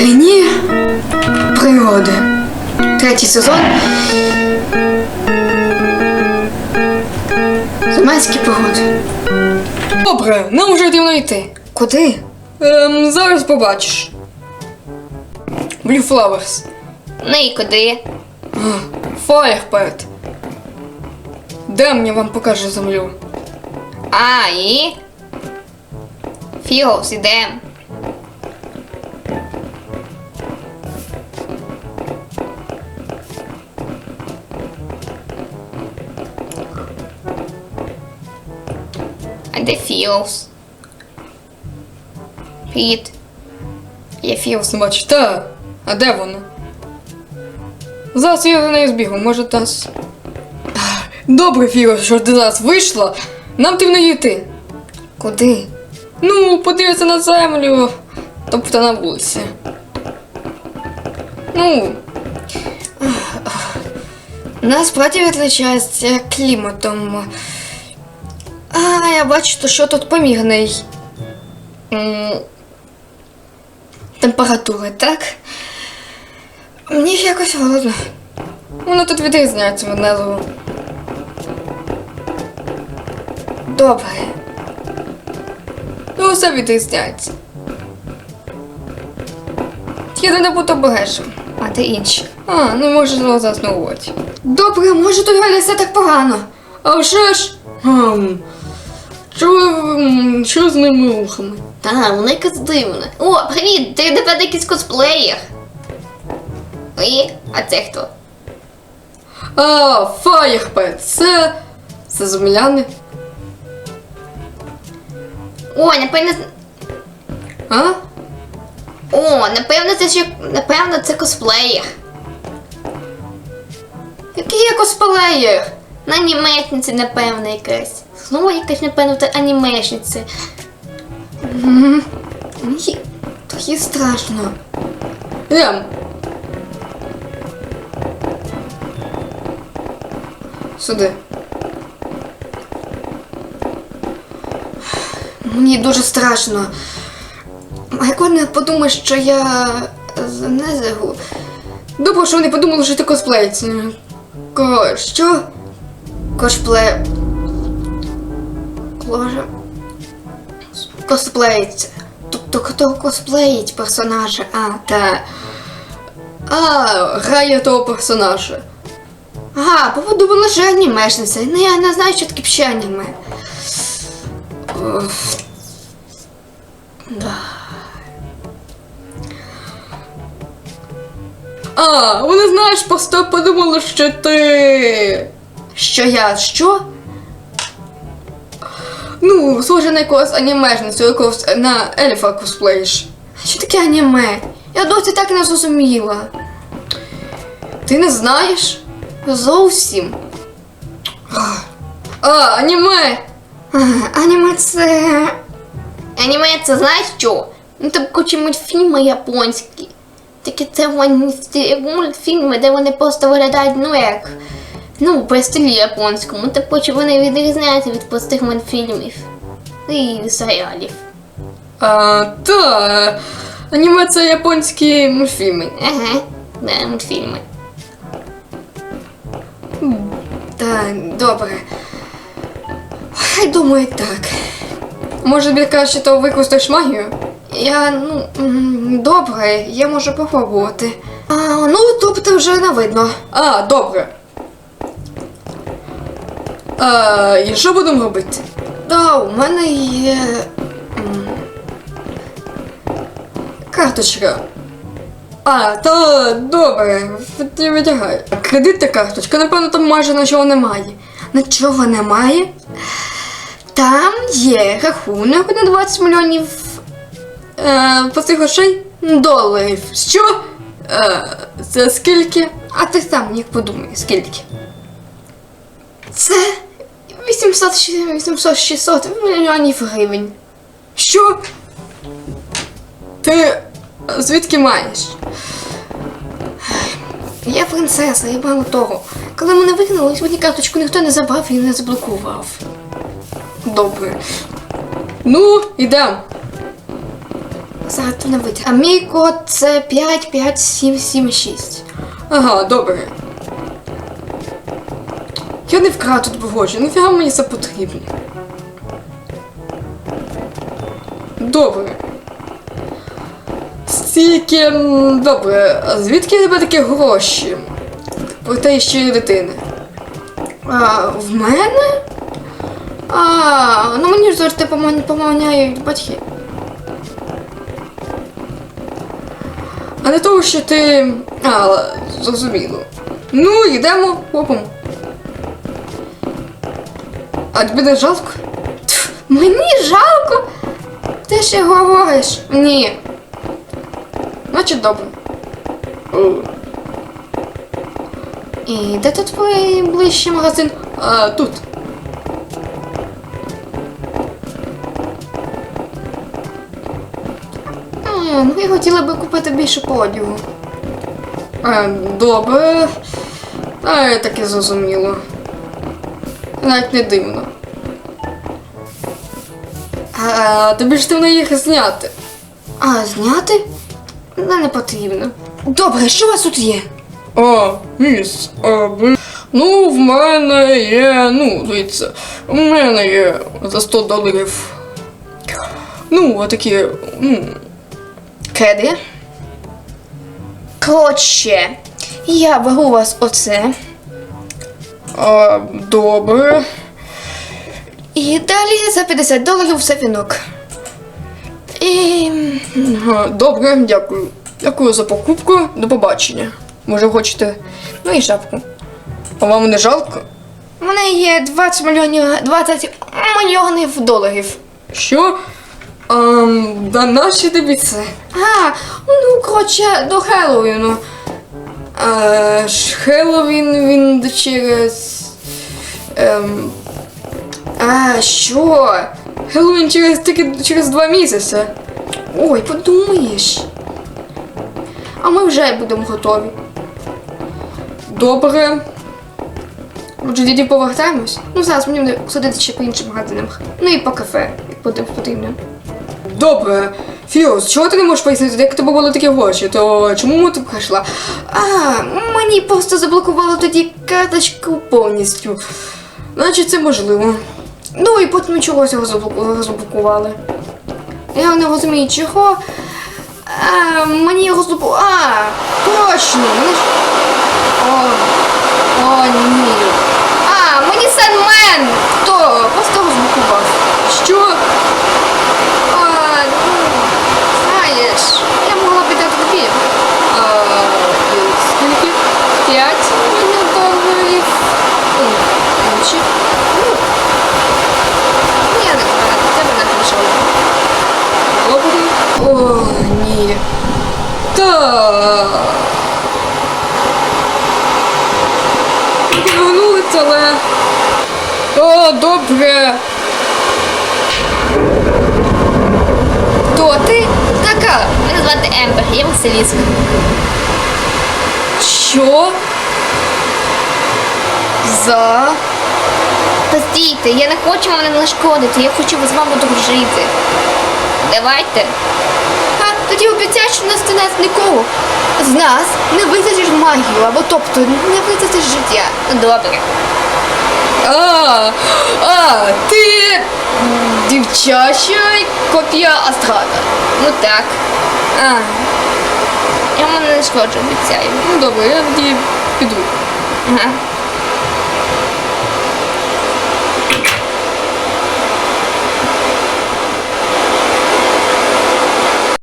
Чарівні пригоди. Третій сезон. Заманські пригоди. Добре, нам вже потрібно йти. Куди? Ем, зараз побачиш. Blue Flowers. Ну і куди? Firepearl. Де мені вам покаже землю? А, і. Фіос, ідем. Де Фіос? Привіт. Я Фіос не бачу. Та, а де вона? Зараз я за нею збігу, може нас. Добре, Фіос, що ти зараз вийшла. Нам потрібно йти. Куди? Ну, подивися на землю. Тобто на вулиці. Ну, Насправді відличається кліматом. Я бачу, що тут помірний. Температури, так? Мені якось голодно. воно тут відрізняється від незову. Добре. Ну, все відрізняється. Єдине бути обережним. А де інші? А, ну зараз на уроці. Добре, може тут не все так погано. А вже ж. Ем, що, що з ними рухами? Та, воно якось дивне. О, привіт! Ти напевно якийсь косплеєр. І? А це хто? А, Фаєрпет, це. Це земляни. О, напевно. А? О, напевно, це ще. Напевно, це косплеєр. Який я косплеєр? На анімешниці, напевно, якась. Знову якась, напевно, це анімешниця. Мені трохи страшно. Ем. Сюди. Мені дуже страшно. Вони подумають, що я з Незеру? Добре, що вони подумали, що ти косплеєць. Ко, що? Кошпле. Кложа. Косплеїться. Тобто хто косплеїть персонажа? А, та. А, грає того персонажа. Ага, подумала, що анімешниця. Ну я не знаю, що таке ще аніме. Да. А, вони знаєш, просто подумали, що ти. Що я? Що? Ну, схоже на якогось анімешницю, якогось на ельфа косплеїш. Що таке аніме? Я досі так і не зрозуміла. Ти не знаєш? Зовсім. А, аніме! А, Аніме це. Аніме це знаєш що? Ну там куча мультфільми японські. Такі це мультфільми, де вони просто виглядають, ну як. Ну, по стилі японському. Так хоча вони відрізняються від простих мультфільмів. І серіалів. А, та. Аніме це японські мультфільми. Ага, да, мультфільми. Так, добре. Хай думаю так. Може тобі краще то використаєш магію? Я, ну, добре, я можу попробувати. А, ну, тобто вже не видно. А, добре. А, і що будемо робити? Да, у мене є. Карточка. А, та добре, ти витягай. Кредитна карточка, напевно, там майже нічого немає. Нічого немає. Там є рахунок на 20 мільйонів Е, простих грошей? доларів. Що? Е, це скільки? А ти сам як подумай, скільки? Це 800 щ- 800-600 мільйонів гривень. Що? Ти звідки маєш? Я принцеса, і мало того. Коли мене вигнали, сьогодні карточку ніхто не забрав і не заблокував. Добре. Ну, ідемо. зараз то не витяг. А мій код це 55776. Ага, добре. Я не вкрав тут погоджу, нафіга мені це потрібно. Добре. Стільки. Добре, а звідки в тебе такі гроші? Про те, що є дитини. А, в мене? А, ну мені ж завжди поманяють батьки. А не того, що ти. А, зрозуміло. Ну, йдемо, хопом. А тобі не жалко? Тьф, Мені жалко. Ти ще говориш? Ні. Значить добре. І де тут найближчий магазин? А, тут. А, ну я хотіла би купити більше одягу. А, добре. А, так і зрозуміло. Навіть не дивно. А, тобі ж треба їх зняти. А, зняти? Не, не потрібно. Добре, що у вас тут є? А, міс, а, ви- ну, в мене є, ну, дивіться, в мене є за 100 доларів. Ну, отакі, ну, Кеди. Коротше, я беру у вас оце. А, добре. І далі за 50 доларів все вінок. І. Добре, дякую. Дякую за покупку. До побачення. Може, хочете. Ну і шапку. А вам не жалко? У мене є 20 мільйонів 20 мільйонів доларів. Що? А, да наші тобі це? А, ну коротше, до Хеллоуіну. А, Хеллоуін він через. Ем, А, що? Хеллоуін через тільки через два місяці. Ой, подумаєш. А ми вже будемо готові. Добре. Отже, тоді повертаємось. Ну, зараз мені буде ходити ще по іншим магазинах. Ну і по кафе, як буде потрібно. Добре. Фіос, чого ти не можеш пояснити, як тебе були такі гроші? То чому тут прийшла? А, мені просто заблокували тоді карточку повністю. Значить, це можливо. Ну і потім чогось розблоку- розблокували. Я не розумію, чого. А, мені розблокували. А, точно! Мені. О, о, ні. А, мені Сенмен! Хто? Просто розблокував. Що? А, ну, знаєш, я могла піти тобі. А, скільки? П'ять мільйонів доларів. Ой, Інші. Ну, я не знаю, тебе не мішало. Добре. О, ні. Та. Повернулися, але. Добре. Хто ти? Така. Мене звати Ембер, я Василіска. Що? За. Постійте, я не хочу вам не нашкодити, я хочу з вами дружити. Давайте. А, тоді обіцяй, що нас ти нас нікого. З нас не витратиш магію, або тобто не витратиш життя. Добре. А, а, ти дівчача копія Астрада. Ну так. А, Я мене не шкоджу, обіцяю. ну добре, я тоді піду. Ага.